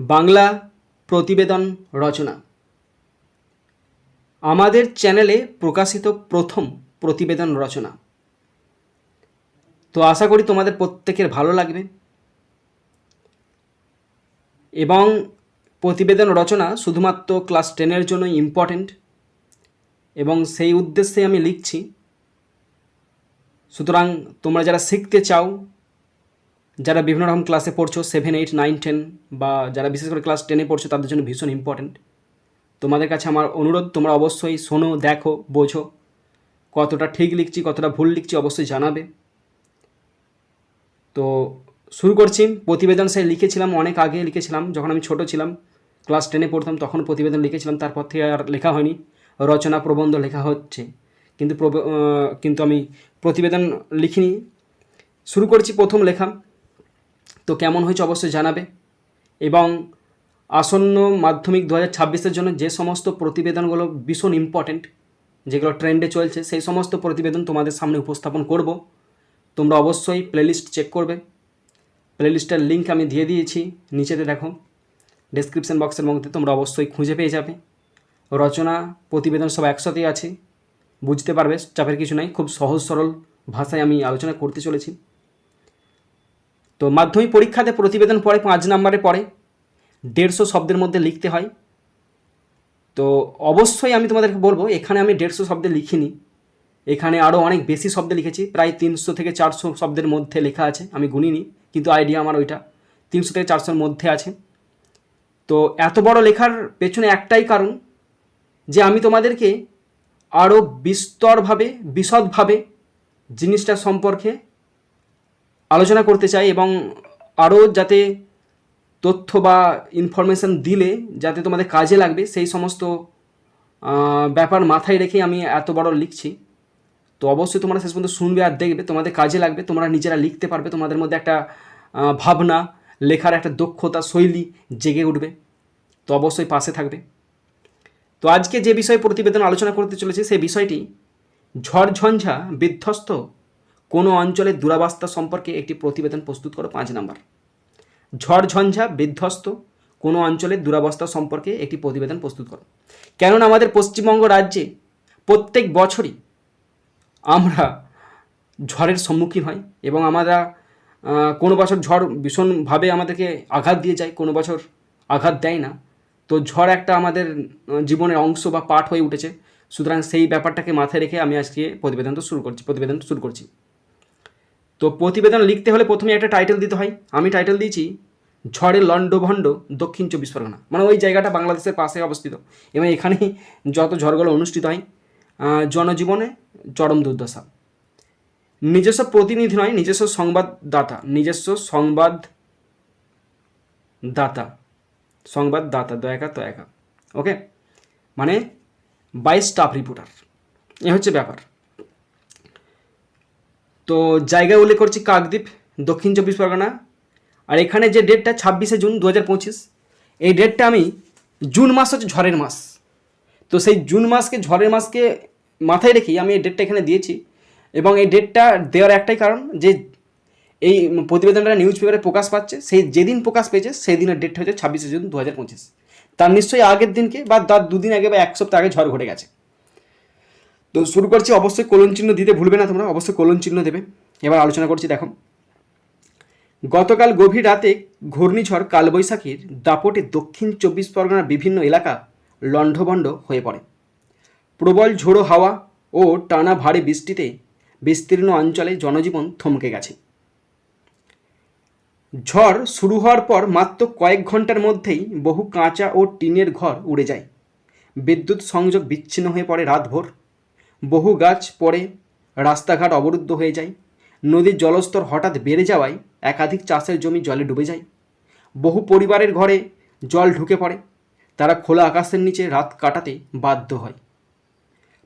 বাংলা প্রতিবেদন রচনা। আমাদের চ্যানেলে প্রকাশিত প্রথম প্রতিবেদন রচনা। তো আশা করি তোমাদের প্রত্যেকের ভালো লাগবে। এবং প্রতিবেদন রচনা শুধুমাত্র ক্লাস টেনের জন্য ইম্পর্ট্যান্ট এবং সেই উদ্দেশ্যে আমি লিখছি। সুতরাং তোমরা যারা শিখতে চাও যারা বিভিন্ন রকম ক্লাসে পড়ছো সেভেন এইট নাইন টেন বা যারা বিশেষ করে ক্লাস টেনে পড়ছো, তাদের জন্য ভীষণ ইম্পর্ট্যান্ট তোমাদের কাছে আমার অনুরোধ, তোমরা অবশ্যই শোনো, দেখো, বোঝো। কতটা ঠিক লিখছি, কতটা ভুল লিখছি অবশ্যই জানাবে। তো শুরু করছি। প্রতিবেদন সে লিখেছিলাম অনেক আগে, লিখেছিলাম, যখন আমি ছোট ছিলাম ক্লাস টেনে পড়তাম, তখন প্রতিবেদন লিখেছিলাম, তারপর থেকে আর লেখা হয়নি। রচনা, প্রবন্ধ লেখা হচ্ছে। কিন্তু কিন্তু আমি প্রতিবেদন লিখিনি। শুরু করছি প্রথম লেখা। তো কেমন হয়েছে অবশ্যই জানাবে। এবং আসন্ন মাধ্যমিক দু হাজার জন্য যে সমস্ত প্রতিবেদনগুলো ভীষণ ইম্পর্ট্যান্ট যেগুলো ট্রেন্ডে চলছে, সেই সমস্ত প্রতিবেদন তোমাদের সামনে উপস্থাপন করব। তোমরা অবশ্যই প্লেলিস্ট চেক করবে। প্লেলিস্টের লিঙ্ক আমি দিয়ে দিয়েছি, নিচেতে দেখো। ডেসক্রিপশন বক্সের মধ্যে তোমরা অবশ্যই খুঁজে পেয়ে যাবে। রচনা, প্রতিবেদন সব একসাথেই আছে। বুঝতে পারবে, চাপের কিছু নাই, খুব সহজ সরল ভাষায় আমি আলোচনা করতে চলেছি। তো মাধ্যমিক পরীক্ষাতে প্রতিবেদন পড়ে পাঁচ নম্বরে পড়ে। দেড়শো শব্দের মধ্যে লিখতে হয়। তো অবশ্যই আমি তোমাদেরকে বলব, এখানে আমি দেড়শো শব্দে লিখিনি। এখানে আরও অনেক বেশি শব্দে লিখেছি, প্রায় তিনশো থেকে চারশো শব্দের মধ্যে লেখা আছে, আমি গুনিনি, কিন্তু আইডিয়া আমার ওইটা। তিনশো থেকে চারশোর মধ্যে আছে। তো এত বড় লেখার পেছনে একটাই কারণ যে আমি তোমাদেরকে আরও বিস্তরভাবে, বিশদভাবে জিনিসটা সম্পর্কে আলোচনা করতে চাই এবং আরও যাতে তথ্য বা ইনফরমেশান দিলে যাতে তোমাদের কাজে লাগবে, সেই সমস্ত ব্যাপার মাথায় রেখে আমি এত বড় লিখছি। তো অবশ্যই তোমরা শেষ পর্যন্ত শুনবে আর দেখবে, তোমাদের কাজে লাগবে, তোমরা নিজেরা লিখতে পারবে, তোমাদের মধ্যে একটা ভাবনা, লেখার একটা দক্ষতা, শৈলী জেগে উঠবে। তো অবশ্যই পাশে থাকবে। তো আজকে যে বিষয়ে প্রতিবেদন আলোচনা করতে চলেছে, সেই বিষয়টি ঝড়ঝঞ্ঝা বিধ্বস্ত কোনো অঞ্চলের দুরাবস্থা সম্পর্কে একটি প্রতিবেদন প্রস্তুত করো, পাঁচ নাম্বার। ঝড়ঝঞ্ঝা বিধ্বস্ত, কোনো অঞ্চলের দুরাবস্থা সম্পর্কে একটি প্রতিবেদন প্রস্তুত করো। কেননা আমাদের পশ্চিমবঙ্গ রাজ্যে প্রত্যেক বছরই আমরা ঝড়ের সম্মুখীন হই এবং আমরা কোনো বছর ঝড় ভীষণভাবে আমাদেরকে আঘাত দিয়ে যায়, কোনো বছর আঘাত দেয় না। তো ঝড় একটা আমাদের জীবনের অংশ বা পার্ট হয়ে উঠেছে। সুতরাং সেই ব্যাপারটাকে মাথায় রেখে আমি আজকে প্রতিবেদন তো শুরু করছি প্রতিবেদন শুরু করছি। তো প্রতিবেদন লিখতে হলে প্রথমে একটা টাইটেল দিতে হয়। আমি টাইটেল দিয়েছি, ঝড়ের লণ্ডভণ্ড দক্ষিণ চব্বিশ পরগনা। মানে ওই জায়গাটা বাংলাদেশের পাশে অবস্থিত। এবং এখানেই যত ঝড়গুলো অনুষ্ঠিত হয় জনজীবনে চরম দুর্দশা। নিজস্ব প্রতিনিধি নয়, নিজস্ব সংবাদদাতা, নিজস্ব সংবাদ দাতা সংবাদদাতা, দয়াকা, তয়াকা। ওকে মানে বাই স্টাফ রিপোর্টার এ হচ্ছে ব্যাপার। তো জায়গায় উল্লেখ করছি কাকদ্বীপ, দক্ষিণ চব্বিশ পরগনা। আর এখানে যে ডেটটা, ছাব্বিশে জুন দু হাজার পঁচিশ, এই ডেটটা আমি জুন মাস হচ্ছে ঝড়ের মাস। তো সেই জুন মাসকে, ঝড়ের মাসকে মাথায় রেখেই আমি এই ডেটটা এখানে দিয়েছি। এবং এই ডেটটা দেওয়ার একটাই কারণ যে এই প্রতিবেদনটা নিউজ পেপারে প্রকাশ পাচ্ছে, সেই যেদিন প্রকাশ পেয়েছে সেই দিনের ডেটটা হচ্ছে ছাব্বিশে জুন দু হাজার পঁচিশ। তার নিশ্চয়ই আগের দিনকে বা তার দুদিন আগে বা এক সপ্তাহ আগে ঝড় ঘটে গেছে। তো শুরু করছি, অবশ্যই কোলন চিহ্ন দিতে ভুলবে না তোমরা, অবশ্যই কোলন চিহ্ন দেবে। এবার আলোচনা করছি, দেখো। গতকাল গভীর রাতে ঘূর্ণিঝড় কালবৈশাখীর দাপটে দক্ষিণ চব্বিশ পরগনার বিভিন্ন এলাকা লণ্ডভণ্ড হয়ে পড়ে। প্রবল ঝোড়ো হাওয়া ও টানা ভারী বৃষ্টিতে বিস্তীর্ণ অঞ্চলে জনজীবন থমকে গেছে। ঝড় শুরু হওয়ার পর মাত্র কয়েক ঘণ্টার মধ্যেই বহু কাঁচা ও টিনের ঘর উড়ে যায়। বিদ্যুৎ সংযোগ বিচ্ছিন্ন হয়ে পড়ে রাতভর। বহু গাছ পড়ে, রাস্তাঘাট অবরুদ্ধ হয়ে যায়, নদীর জলস্তর হঠাৎ বেড়ে যাওয়ায় একাধিক চাষের জমি জলে ডুবে যায়। বহু পরিবারের ঘরে জল ঢুকে পড়ে, তারা খোলা আকাশের নিচে রাত কাটাতে বাধ্য হয়।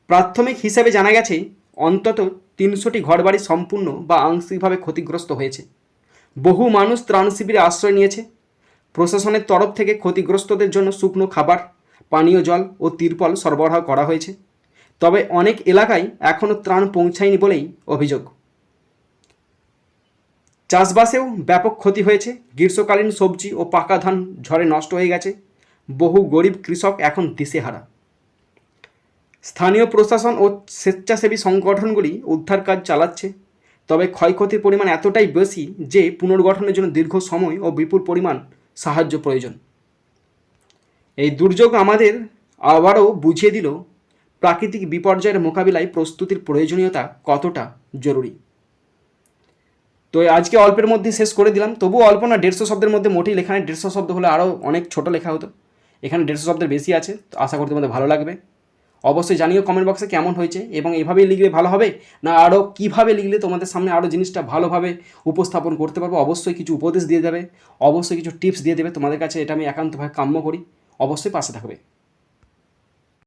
প্রাথমিক হিসেবে জানা গেছে, অন্তত তিনশোটি ঘরবাড়ি সম্পূর্ণ বা আংশিকভাবে ক্ষতিগ্রস্ত হয়েছে। বহু মানুষ ত্রাণ শিবিরে আশ্রয় নিয়েছে। প্রশাসনের তরফ থেকে ক্ষতিগ্রস্তদের জন্য শুকনো খাবার, পানীয় জল ও তিরপল সরবরাহ করা হয়েছে। তবে অনেক এলাকায় এখনও ত্রাণ পৌঁছায়নি বলেই অভিযোগ। চাষবাসেও ব্যাপক ক্ষতি হয়েছে। গ্রীষ্মকালীন সবজি ও পাকা ধান ঝড়ে নষ্ট হয়ে গেছে। বহু গরিব কৃষক এখন দিশেহারা। স্থানীয় প্রশাসন ও স্বেচ্ছাসেবী সংগঠনগুলি উদ্ধার কাজ চালাচ্ছে। তবে ক্ষয়ক্ষতির পরিমাণ এতটাই বেশি যে পুনর্গঠনের জন্য দীর্ঘ সময় ও বিপুল পরিমাণ সাহায্য প্রয়োজন। এই দুর্যোগ আমাদের আবারও বুঝিয়ে দিল প্রাকৃতিক বিপর্যয়ের মোকাবিলায় প্রস্তুতির প্রয়োজনীয়তা কতটা জরুরি? তো আজকে অল্পের মধ্যে শেষ করে দিলাম। তবুও অল্প না, দেড়শো শব্দের মধ্যে মোটেই লেখা নেই। দেড়শো শব্দ হলে আরও অনেক ছোট লেখা হতো। এখানে দেড়শো শব্দের বেশি আছে, তো আশা করি তোমাদের ভালো লাগবে। অবশ্যই জানিও কমেন্ট বক্সে কেমন হয়েছে এবং এভাবেই লিখলে ভালো হবে, না আরও কীভাবে লিখলে তোমাদের সামনে আরও জিনিসটা ভালোভাবে উপস্থাপন করতে পারব? অবশ্যই কিছু উপদেশ দিয়ে দেবে, অবশ্যই কিছু টিপস দিয়ে দেবে। তোমাদের কাছে এটা আমি একান্তভাবে কাম্য করি। অবশ্যই পাশে থাকবে।